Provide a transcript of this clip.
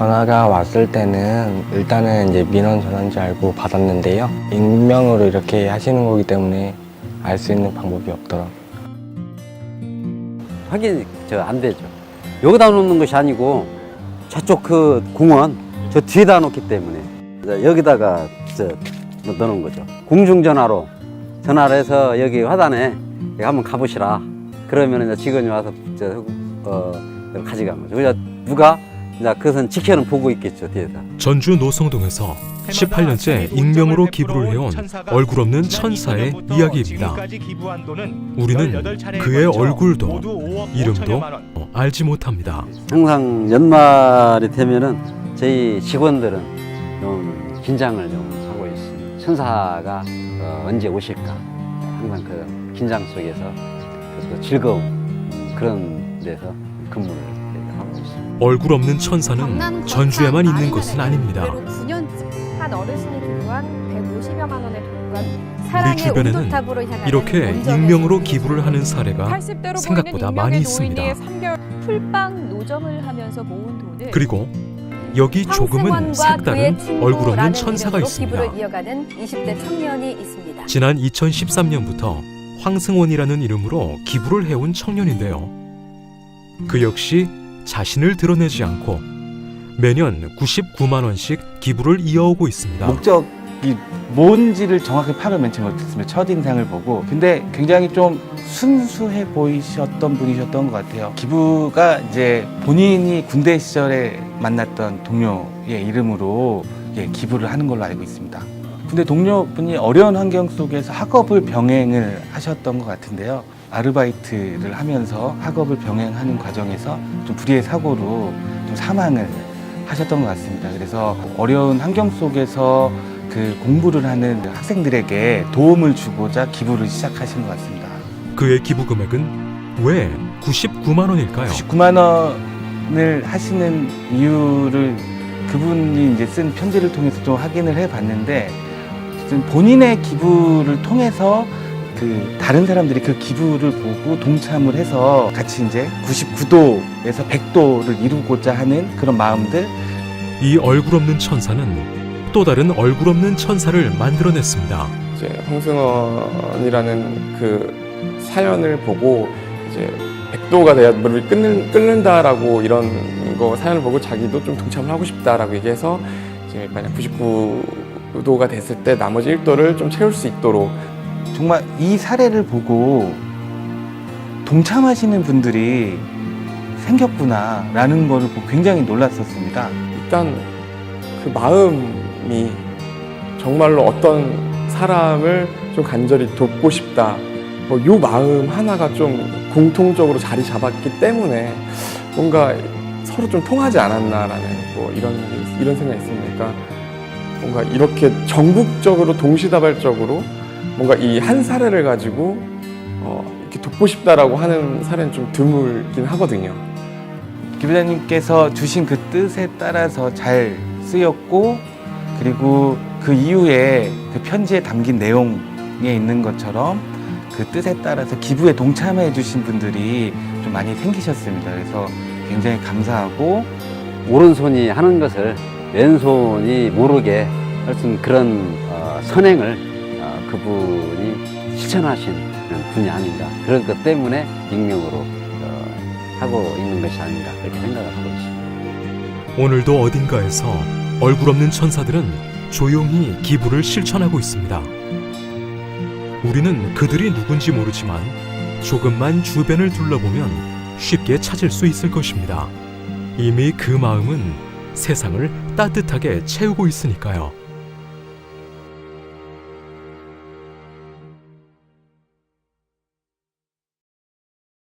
전화가 왔을 때는 일단은 이제 민원 전화인 줄 알고 받았는데요. 익명으로 이렇게 하시는 거기 때문에 알 수 있는 방법이 없더라고요. 확인이 저안 되죠. 여기다 놓는 것이 아니고 저쪽 그 공원 저 뒤에다 놓기 때문에 여기다가 저 넣는 거죠. 공중전화로 전화를 해서 여기 화단에 한번 가보시라. 그러면 이제 직원이 와서 저, 어, 가져간 거죠. 누가 이제 그것은 지켜는 보고 있겠죠 뒤에서. 전주 노성동에서 18년째 익명으로 기부를 해온 얼굴 없는 천사의 이야기입니다. 우리는 그의 얼굴도 이름도 어, 알지 못합니다. 항상 연말이 되면은 저희 직원들은 좀 긴장을 좀 하고 있습니다. 천사가 어, 언제 오실까? 항상 그 긴장 속에서 그 즐거움 그런 데서 근무를. 얼굴 없는 천사는 전주에만 있는 것은 아닙니다. 9년쯤 한 어르신이 기부한 150여만 원의 돈과 우리 주변에는 이렇게 익명으로. 기부를 하는 사례가 80대로 생각보다 많이 있습니다. 노인이 3개월 풀빵 노점을 하면서 모은 돈을 그리고 여기 조금은 색다른 얼굴 없는 천사가 이름으로 있습니다. 기부를 이어가는 20대 청년이 있습니다. 지난 2013년부터 황승원이라는 이름으로 기부를 해온 청년인데요. 그 역시 자신을 드러내지 않고 매년 99만 원씩 기부를 이어오고 있습니다. 목적이 뭔지를 정확히 파악을 맨 처음 못했습니다. 첫인상을 보고. 근데 굉장히 좀 순수해 보이셨던 분이셨던 것 같아요. 기부가 이제 본인이 군대 시절에 만났던 동료의 이름으로 예, 기부를 하는 걸로 알고 있습니다. 근데 동료분이 어려운 환경 속에서 학업을 병행을 하셨던 것 같은데요. 아르바이트를 하면서 학업을 병행하는 과정에서 좀 불의의 사고로 좀 사망을 하셨던 것 같습니다. 그래서 어려운 환경 속에서 그 공부를 하는 학생들에게 도움을 주고자 기부를 시작하신 것 같습니다. 그의 기부 금액은 왜 99만 원일까요? 99만 원을 하시는 이유를 그분이 이제 쓴 편지를 통해서 좀 확인을 해 봤는데 어쨌든 본인의 기부를 통해서 그 다른 사람들이 그 기부를 보고 동참을 해서 같이 이제 99도에서 100도를 이루고자 하는 그런 마음들 이 얼굴 없는 천사는 또 다른 얼굴 없는 천사를 만들어냈습니다. 이제 황승원이라는 그 사연을 보고 이제 백도가 돼야 물을 끓는, 끓는다라고 이런 거 사연을 보고 자기도 좀 동참을 하고 싶다라고 얘기해서 이제 만약 99도가 됐을 때 나머지 1도를 좀 채울 수 있도록 정말 이 사례를 보고 동참하시는 분들이 생겼구나라는 거를 보고 굉장히 놀랐었습니다. 일단 그 마음이 정말로 어떤 사람을 좀 간절히 돕고 싶다. 뭐 요 마음 하나가 좀 공통적으로 자리 잡았기 때문에 뭔가 서로 좀 통하지 않았나라는 뭐 이런 이런 생각이 있으니까 뭔가 이렇게 전국적으로 동시다발적으로 뭔가 이 한 사례를 가지고 어, 이렇게 돕고 싶다라고 하는 사례는 좀 드물긴 하거든요. 기부자님께서 주신 그 뜻에 따라서 잘 쓰였고 그리고 그 이후에 그 편지에 담긴 내용에 있는 것처럼 그 뜻에 따라서 기부에 동참해 주신 분들이 좀 많이 생기셨습니다. 그래서 굉장히 감사하고 오른손이 하는 것을 왼손이 모르게 할수 있는 그런 어, 선행을 어, 그분이 실천하신 분이 아닌가. 그런 것 때문에 익명으로 어, 하고 있는 것이 아닌가 그렇게 생각을 하고 있습니다. 오늘도 어딘가에서 얼굴 없는 천사들은 조용히 기부를 실천하고 있습니다. 우리는 그들이 누군지 모르지만 조금만 주변을 둘러보면 쉽게 찾을 수 있을 것입니다. 이미 그 마음은 세상을 따뜻하게 채우고 있으니까요.